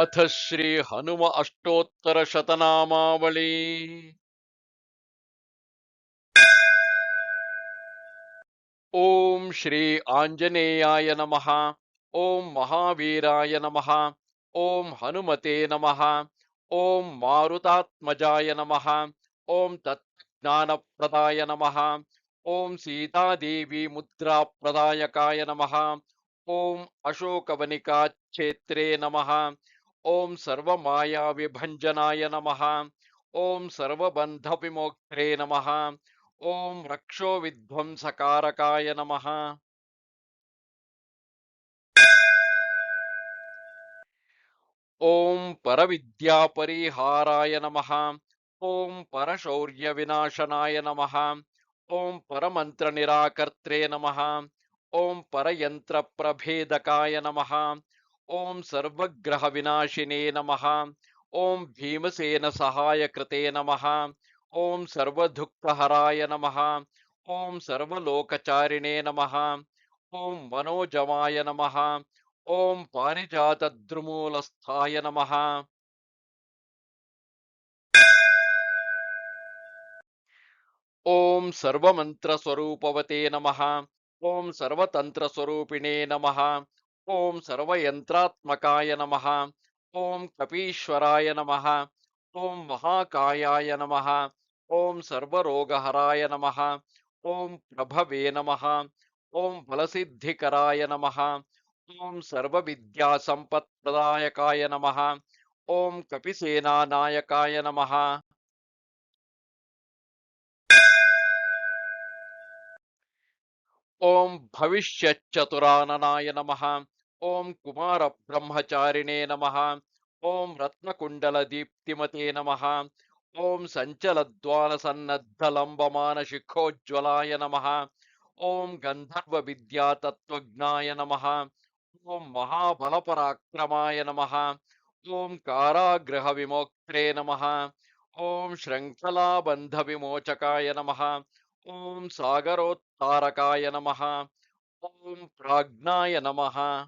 अथ श्री हनुम अष्टोत्तर शतनामावली। ओम श्री आंजनेयाय नमः, ओम महावीराय नमः, ओम हनुमते नमः, ओम मारुतात्मजाय नमः, ओम तत्ज्ञानप्रदाय नमः, ओम सीतादेवी मुद्राप्रदायकाय नमः, ओम अशोकवनिका क्षेत्रे नमः ओम सर्वमायाविभञ्जनाय नमः। ओम सर्वबन्धविमोक्त्रे नमः। ओम रक्षो विध्वंसकारकाय नमः। ओम परविद्यापरिहाराय नमः। ओम परशौर्यविनाशनाय नमः। ओम परमन्त्रनिराकर्त्रे नमः। ओम परयन्त्रप्रभेदकाय नमः। ओम सर्वग्रहविनाशिने नमः ओम भीमसेनसहायकृते नमः ओम सर्वदुःखहराय नमः ओम सर्वलोकचारिणे नमः ओम मनोजमाय नमः ओम पारिजातद्रुमूलस्थाय नमः ओम सर्वमन्त्रस्वरूपवते नमः ओम सर्वतन्त्रस्वरूपिणे नमः ओम सर्वयन्त्रात्मकाय नमः। ओम कपीश्वराय नमः। ओम महाकायाय नमः। ओम सर्वरोगहराय नमः। ओम प्रभवे नमः। ओम फलसिद्धिकराय नमः। ओम सर्वविद्यासम्पत्प्रदायकाय नमः। ओम कपिसेनानायकाय नमः। ओम भविष्यच्चतुराननाय नमः। ओम कुमार कुमारब्रह्मचारिणे नमः। ओम रत्नकुण्डलदीप्तिमते नमः। ओम सञ्चलद्वालसन्नद्धलम्बमानशिखोज्ज्वलाय नमः। ओम गन्धर्वविद्यातत्त्वज्ञाय नमः। ओम महाबलपराक्रमाय नमः। ओम कारागृहविमोक्त्रे नमः। ओम विमोचकाय नमः। ओम सागरोत्तारकाय नमः। ओम प्राज्ञाय नमः।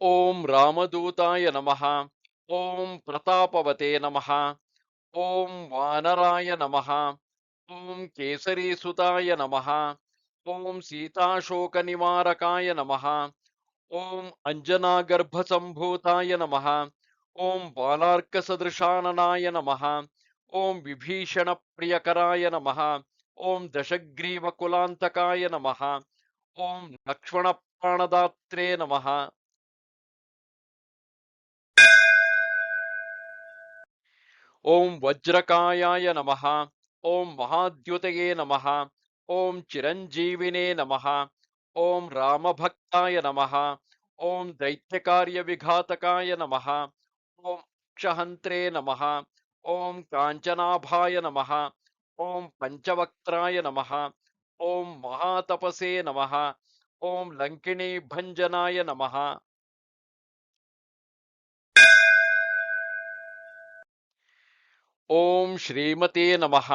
ओम रामदूताय नमः। ओम प्रतापवते नमः। ओम वानराय नमः। ओम केसरीसुताय नमः। ओम सीताशोकनिवारकाय नमः। ओम अञ्जनागर्भसम्भूताय नमः। ओम बालार्कसदृशाननाय नमः। ओम विभीषणप्रियकराय नमः। ओम दशग्रीवकुलान्तकाय नमः। ओम लक्ष्मणप्राणदात्रे नमः। ओम वज्रकायाय नमः। ओम महाद्युतये नमः। ओम चिरञ्जीविने नमः। ओम रामभक्ताय नमः। ओम दैत्यकार्यविघातकाय नमः। ओम क्षहन्त्रे नमः। ओम कांचनाभाय नमः। ओम पञ्चवक्त्राय नमः। ओम महातपसे नमः। ओम लङ्किणीभञ्जनाय नमः। ओम श्रीमते नमः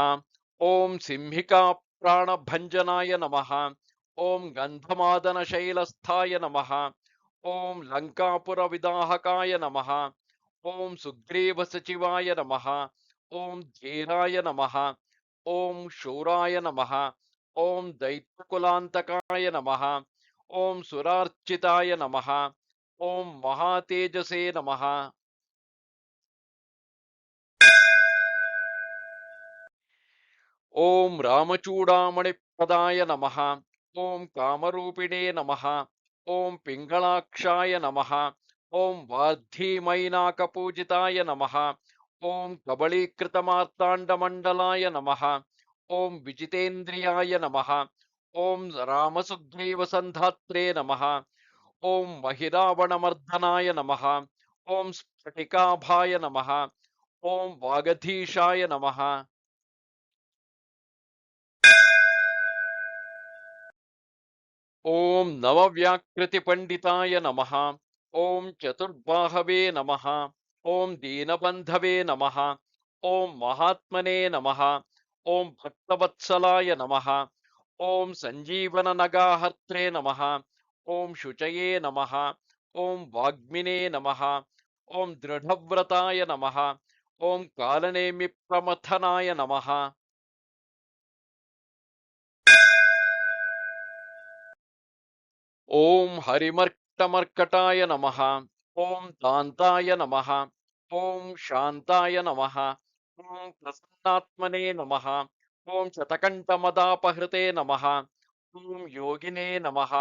ओम सिंहिका प्राणभञ्जनाय नमः ओम गन्धमादनशैलस्थाय नमः ओम लङ्कापुरविदाहकाय नमः ओम सुग्रीवसचिवाय नमः ओम धीराय नमः ओम शूराय नमः ओम दैत्यकुलान्तकाय नमः ओम सुरार्चिताय नमः ओम महातेजसे ओम रामचूडामणिप्रदाय नमः। ओम कामरूपिणे नमः। ओम पिङ्गलाक्षाय नमः। ओम वाद्धीमैनाकपूजिताय नमः। ओम कबलीकृतमार्ताण्डमण्डलाय नमः। ओम विजितेन्द्रियाय नमः। ओम रामसुग्रीवसन्धात्रे नमः। ओम महिरावणमर्दनाय नमः। ओम स्फटिकाभाय नमः। ओम वागधीशाय नमः। ॐ नवव्याकृतिपण्डिताय नमः। ॐ चतुर्बाहवे नमः। ॐ दीनबन्धवे नमः। ॐ महात्मने नमः। ॐ भक्तवत्सलाय नमः। ॐ सञ्जीवननगाहर्त्रे नमः। ॐ शुचये नमः। ॐ वाग्मिने नमः। ॐ दृढव्रताय नमः। ॐ कालनेमिप्रमथनाय नमः। ॐ हरिमर्कटमर्कटाय नमः ॐ दान्ताय नमः ॐ शान्ताय नमः ॐ प्रसन्नात्मने नमः ॐ शतकण्ठमदापहृते नमः ॐ योगिने नमः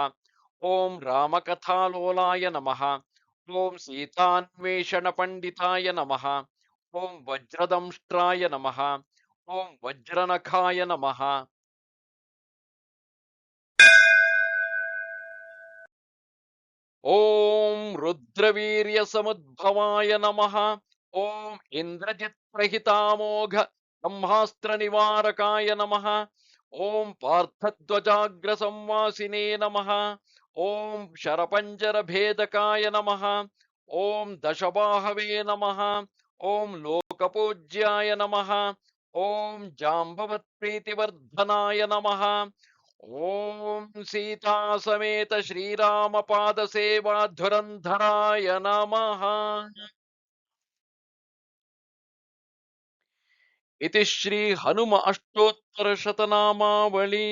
ॐ रामकथालोलाय नमः ॐ सीतान्वेषणपण्डिताय नमः ॐ वज्रदंष्ट्राय नमः ॐ वज्रनखाय नमः ॐ रुद्रवीर्यसमुद्भवाय नमः। ॐ इन्द्रजित्प्रहितामोघ ब्रह्मास्त्रनिवारकाय नमः। ॐ पार्थध्वजाग्रसंवासिने नमः। ॐ शरपञ्जरभेदकाय नमः। ॐ दशबाहवे नमः। ॐ लोकपूज्याय नमः। ॐ जाम्बवत्प्रीतिवर्धनाय नमः। ॐ सीतासमेत श्रीरामपादसेवाधुरन्धराय नमः। इति श्री हनुम अष्टोत्तरशतनामावली।